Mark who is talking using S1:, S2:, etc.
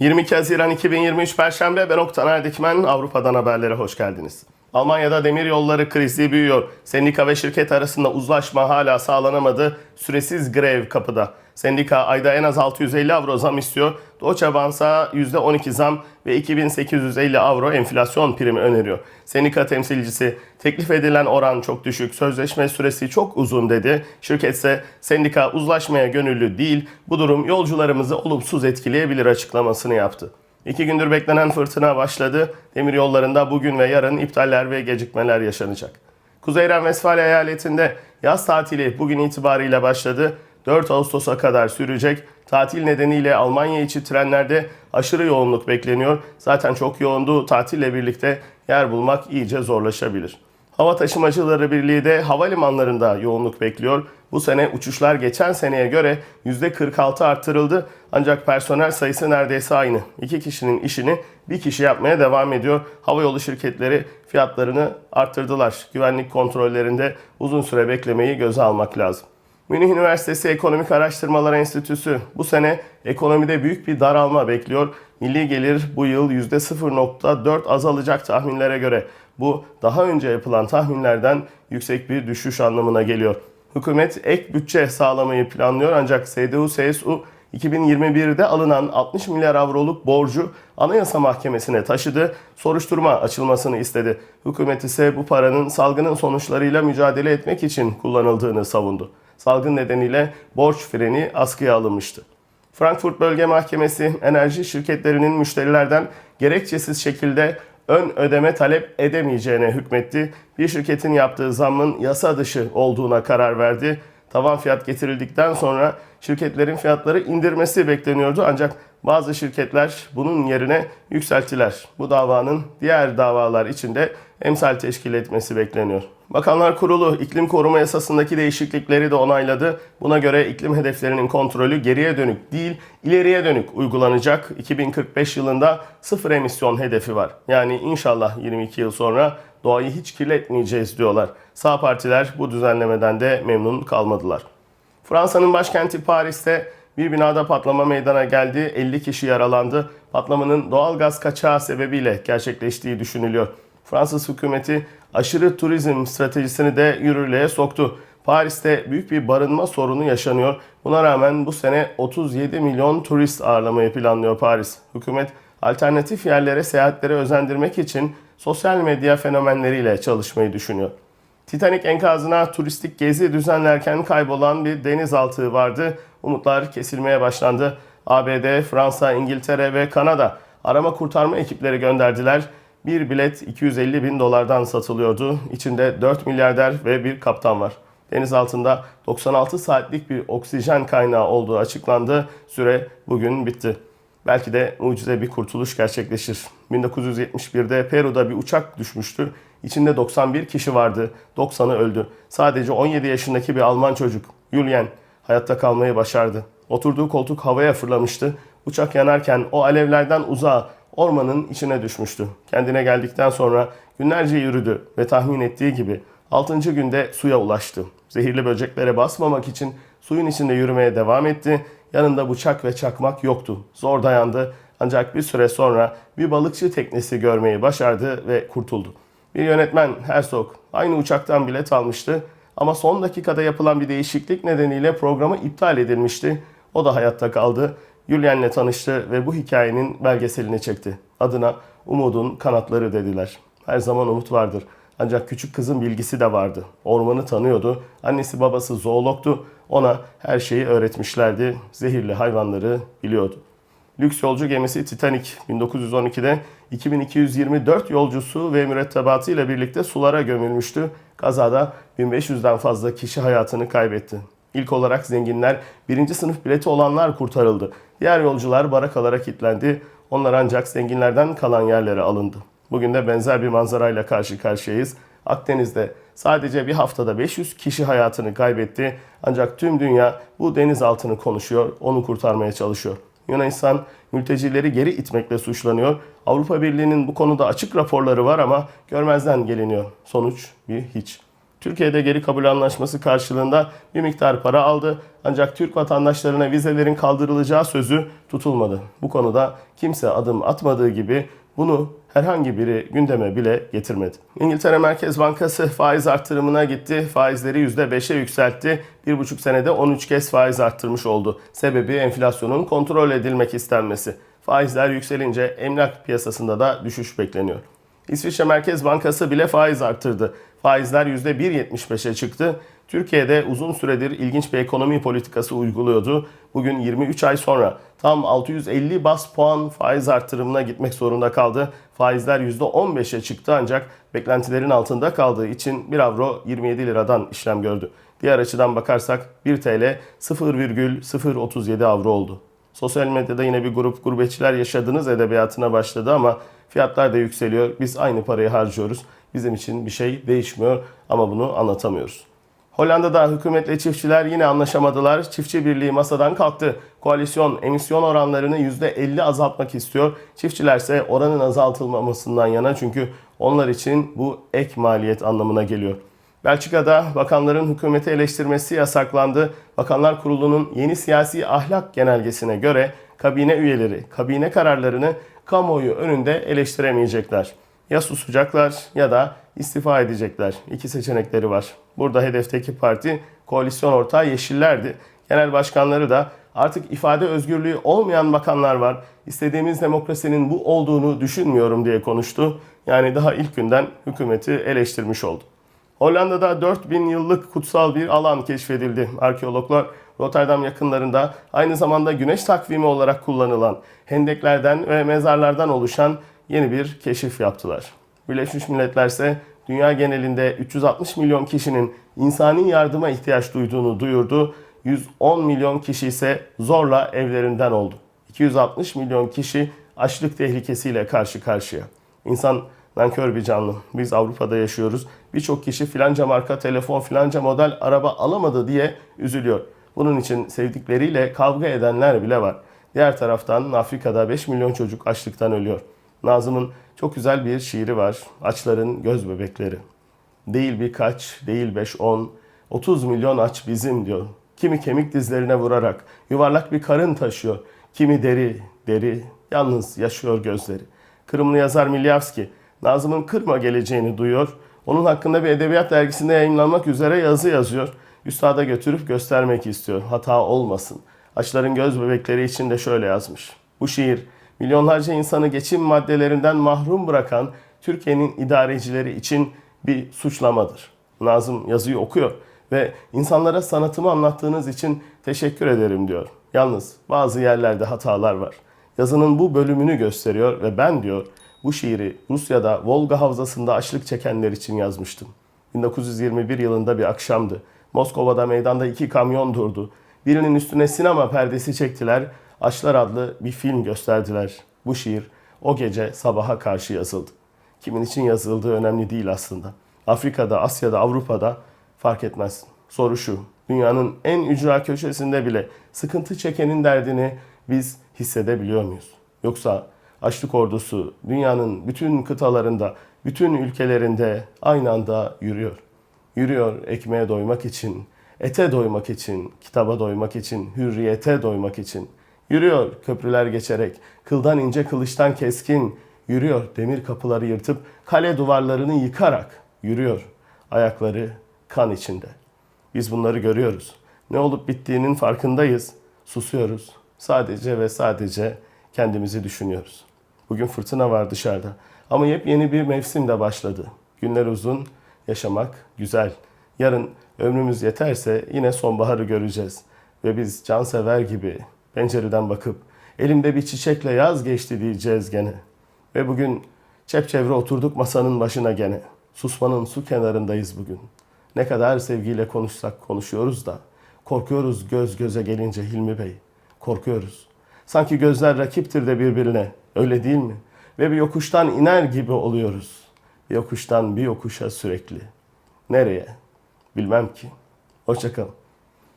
S1: 22 Haziran 2023 Perşembe ben Oktan Erdikmen Avrupa'dan haberlere hoş geldiniz. Almanya'da demir yolları krizi büyüyor. Sendika ve şirket arasında uzlaşma hala sağlanamadı. Süresiz grev kapıda. Sendika ayda en az 650 avro zam istiyor. Deutsche Bank'a %12 zam ve 2850 avro enflasyon primi öneriyor. Sendika temsilcisi teklif edilen oran çok düşük, sözleşme süresi çok uzun dedi. Şirketse sendika uzlaşmaya gönüllü değil, bu durum yolcularımızı olumsuz etkileyebilir açıklamasını yaptı. İki gündür beklenen fırtına başladı. Demir yollarında bugün ve yarın iptaller ve gecikmeler yaşanacak. Kuzey Ren-Vesfalya eyaletinde yaz tatili bugün itibariyle başladı. 4 Ağustos'a kadar sürecek. Tatil nedeniyle Almanya içi trenlerde aşırı yoğunluk bekleniyor. Zaten çok yoğundu. Tatille birlikte yer bulmak iyice zorlaşabilir. Hava Taşımacıları Birliği de havalimanlarında yoğunluk bekliyor. Bu sene uçuşlar geçen seneye göre %46 arttırıldı. Ancak personel sayısı neredeyse aynı. İki kişinin işini bir kişi yapmaya devam ediyor. Havayolu şirketleri fiyatlarını arttırdılar. Güvenlik kontrollerinde uzun süre beklemeyi göze almak lazım. Münih Üniversitesi Ekonomik Araştırmalar Enstitüsü bu sene ekonomide büyük bir daralma bekliyor. Milli gelir bu yıl %0.4 azalacak tahminlere göre. Bu daha önce yapılan tahminlerden yüksek bir düşüş anlamına geliyor. Hükümet ek bütçe sağlamayı planlıyor ancak CDU-CSU 2021'de alınan 60 milyar avroluk borcu Anayasa Mahkemesi'ne taşıdı. Soruşturma açılmasını istedi. Hükümet ise bu paranın salgının sonuçlarıyla mücadele etmek için kullanıldığını savundu. Salgın nedeniyle borç freni askıya alınmıştı. Frankfurt Bölge Mahkemesi enerji şirketlerinin müşterilerden gerekçesiz şekilde ön ödeme talep edemeyeceğine hükmetti. Bir şirketin yaptığı zammın yasa dışı olduğuna karar verdi. Tavan fiyat getirildikten sonra şirketlerin fiyatları indirmesi bekleniyordu ancak bazı şirketler bunun yerine yükselttiler. Bu davanın diğer davalar için de emsal teşkil etmesi bekleniyor. Bakanlar Kurulu iklim koruma yasasındaki değişiklikleri de onayladı. Buna göre iklim hedeflerinin kontrolü geriye dönük değil, ileriye dönük uygulanacak. 2045 yılında sıfır emisyon hedefi var. Yani inşallah 22 yıl sonra doğayı hiç kirletmeyeceğiz diyorlar. Sağ partiler bu düzenlemeden de memnun kalmadılar. Fransa'nın başkenti Paris'te bir binada patlama meydana geldi. 50 kişi yaralandı. Patlamanın doğal gaz kaçağı sebebiyle gerçekleştiği düşünülüyor. Fransız hükümeti aşırı turizm stratejisini de yürürlüğe soktu. Paris'te büyük bir barınma sorunu yaşanıyor. Buna rağmen bu sene 37 milyon turist ağırlamayı planlıyor Paris. Hükümet alternatif yerlere seyahatlere özendirmek için sosyal medya fenomenleriyle çalışmayı düşünüyor. Titanic enkazına turistik gezi düzenlerken kaybolan bir denizaltı vardı. Umutlar kesilmeye başlandı. ABD, Fransa, İngiltere ve Kanada arama kurtarma ekipleri gönderdiler. Bir bilet 250 bin dolardan satılıyordu. İçinde 4 milyarder ve bir kaptan var. Deniz altında 96 saatlik bir oksijen kaynağı olduğu açıklandı. Süre bugün bitti. Belki de mucize bir kurtuluş gerçekleşir. 1971'de Peru'da bir uçak düşmüştü. İçinde 91 kişi vardı. 90'ı öldü. Sadece 17 yaşındaki bir Alman çocuk, Julian, hayatta kalmayı başardı. Oturduğu koltuk havaya fırlamıştı. Uçak yanarken o alevlerden uzağa ormanın içine düşmüştü. Kendine geldikten sonra günlerce yürüdü ve tahmin ettiği gibi 6. günde suya ulaştı. Zehirli böceklere basmamak için suyun içinde yürümeye devam etti. Yanında bıçak ve çakmak yoktu. Zor dayandı ancak bir süre sonra bir balıkçı teknesi görmeyi başardı ve kurtuldu. Bir yönetmen Herzog aynı uçaktan bilet almıştı ama son dakikada yapılan bir değişiklik nedeniyle programı iptal edilmişti. O da hayatta kaldı. Julian'le tanıştı ve bu hikayenin belgeselini çekti. Adına Umudun Kanatları dediler. Her zaman umut vardır. Ancak küçük kızın bilgisi de vardı. Ormanı tanıyordu. Annesi babası zoologtu. Ona her şeyi öğretmişlerdi. Zehirli hayvanları biliyordu. Lüks yolcu gemisi Titanic 1912'de 2224 yolcusu ve mürettebatı ile birlikte sulara gömülmüştü. Kazada 1500'den fazla kişi hayatını kaybetti. İlk olarak zenginler, birinci sınıf bileti olanlar kurtarıldı. Diğer yolcular barakalara kilitlendi. Onlar ancak zenginlerden kalan yerlere alındı. Bugün de benzer bir manzarayla karşı karşıyayız. Akdeniz'de sadece bir haftada 500 kişi hayatını kaybetti. Ancak tüm dünya bu denizaltını konuşuyor, onu kurtarmaya çalışıyor. Yunanistan mültecileri geri itmekle suçlanıyor. Avrupa Birliği'nin bu konuda açık raporları var ama görmezden geliniyor. Sonuç bir hiç. Türkiye'de geri kabul anlaşması karşılığında bir miktar para aldı. Ancak Türk vatandaşlarına vizelerin kaldırılacağı sözü tutulmadı. Bu konuda kimse adım atmadığı gibi bunu herhangi biri gündeme bile getirmedi. İngiltere Merkez Bankası faiz arttırımına gitti. Faizleri %5'e yükseltti. Bir buçuk senede 13 kez faiz arttırmış oldu. Sebebi enflasyonun kontrol edilmek istenmesi. Faizler yükselince emlak piyasasında da düşüş bekleniyor. İsviçre Merkez Bankası bile faiz arttırdı. Faizler %1.75'e çıktı. Türkiye'de uzun süredir ilginç bir ekonomi politikası uyguluyordu. Bugün 23 ay sonra tam 650 bas puan faiz artırımına gitmek zorunda kaldı. Faizler %15'e çıktı ancak beklentilerin altında kaldığı için 1 avro 27 liradan işlem gördü. Diğer açıdan bakarsak 1 TL 0,037 avro oldu. Sosyal medyada yine bir grup gurbetçiler yaşadınız edebiyatına başladı ama fiyatlar da yükseliyor. Biz aynı parayı harcıyoruz. Bizim için bir şey değişmiyor ama bunu anlatamıyoruz. Hollanda'da hükümetle çiftçiler yine anlaşamadılar. Çiftçi birliği masadan kalktı. Koalisyon emisyon oranlarını %50 azaltmak istiyor. Çiftçiler ise oranın azaltılmamasından yana çünkü onlar için bu ek maliyet anlamına geliyor. Belçika'da bakanların hükümeti eleştirmesi yasaklandı. Bakanlar Kurulu'nun yeni siyasi ahlak genelgesine göre kabine üyeleri kabine kararlarını kamuoyu önünde eleştiremeyecekler. Ya susacaklar ya da istifa edecekler. İki seçenekleri var. Burada hedefteki parti koalisyon ortağı Yeşillerdi. Genel başkanları da artık ifade özgürlüğü olmayan bakanlar var. İstediğimiz demokrasinin bu olduğunu düşünmüyorum diye konuştu. Yani daha ilk günden hükümeti eleştirmiş oldu. Hollanda'da 4000 yıllık kutsal bir alan keşfedildi. Arkeologlar Rotterdam yakınlarında aynı zamanda güneş takvimi olarak kullanılan hendeklerden ve mezarlardan oluşan yeni bir keşif yaptılar. Birleşmiş Milletler ise dünya genelinde 360 milyon kişinin insani yardıma ihtiyaç duyduğunu duyurdu. 110 milyon kişi ise zorla evlerinden oldu. 260 milyon kişi açlık tehlikesiyle karşı karşıya. İnsan nankör bir canlı. Biz Avrupa'da yaşıyoruz. Birçok kişi filanca marka telefon, filanca model araba alamadı diye üzülüyor. Bunun için sevdikleriyle kavga edenler bile var. Diğer taraftan Afrika'da 5 milyon çocuk açlıktan ölüyor. Nazım'ın çok güzel bir şiiri var. Açların göz bebekleri. Değil birkaç, değil beş on, 30 milyon aç bizim diyor. Kimi kemik dizlerine vurarak yuvarlak bir karın taşıyor. Kimi deri, deri, yalnız yaşıyor gözleri. Kırımlı yazar Milyavski, Nazım'ın kırma geleceğini duyuyor. Onun hakkında bir edebiyat dergisinde yayınlanmak üzere yazı yazıyor. Üstada götürüp göstermek istiyor. Hata olmasın. Açların göz bebekleri için de şöyle yazmış. Bu şiir milyonlarca insanı geçim maddelerinden mahrum bırakan Türkiye'nin idarecileri için bir suçlamadır. Nazım yazıyı okuyor ve insanlara sanatımı anlattığınız için teşekkür ederim diyor. Yalnız bazı yerlerde hatalar var. Yazının bu bölümünü gösteriyor ve ben diyor bu şiiri Rusya'da Volga Havzası'nda açlık çekenler için yazmıştım. 1921 yılında bir akşamdı. Moskova'da meydanda iki kamyon durdu. Birinin üstüne sinema perdesi çektiler. Açlar adlı bir film gösterdiler. Bu şiir o gece sabaha karşı yazıldı. Kimin için yazıldığı önemli değil aslında. Afrika'da, Asya'da, Avrupa'da fark etmez. Soru şu. Dünyanın en ücra köşesinde bile sıkıntı çekenin derdini biz hissedebiliyor muyuz? Yoksa açlık ordusu dünyanın bütün kıtalarında, bütün ülkelerinde aynı anda yürüyor. Yürüyor ekmeğe doymak için, ete doymak için, kitaba doymak için, hürriyete doymak için. Yürüyor köprüler geçerek, kıldan ince kılıçtan keskin, yürüyor demir kapıları yırtıp kale duvarlarını yıkarak, yürüyor ayakları kan içinde. Biz bunları görüyoruz. Ne olup bittiğinin farkındayız. Susuyoruz. Sadece ve sadece kendimizi düşünüyoruz. Bugün fırtına var dışarıda. Ama yepyeni bir mevsim de başladı. Günler uzun, yaşamak güzel. Yarın ömrümüz yeterse yine sonbaharı göreceğiz. Ve biz cansever gibi pencereden bakıp elimde bir çiçekle yaz geçti diyeceğiz gene. Ve bugün çepçevre oturduk masanın başına gene. Susmanın su kenarındayız bugün. Ne kadar sevgiyle konuşsak konuşuyoruz da korkuyoruz göz göze gelince Hilmi Bey. Korkuyoruz. Sanki gözler rakiptir de birbirine. Öyle değil mi? Ve bir yokuştan iner gibi oluyoruz. Bir yokuştan bir yokuşa sürekli. Nereye? Bilmem ki. Hoşçakalın.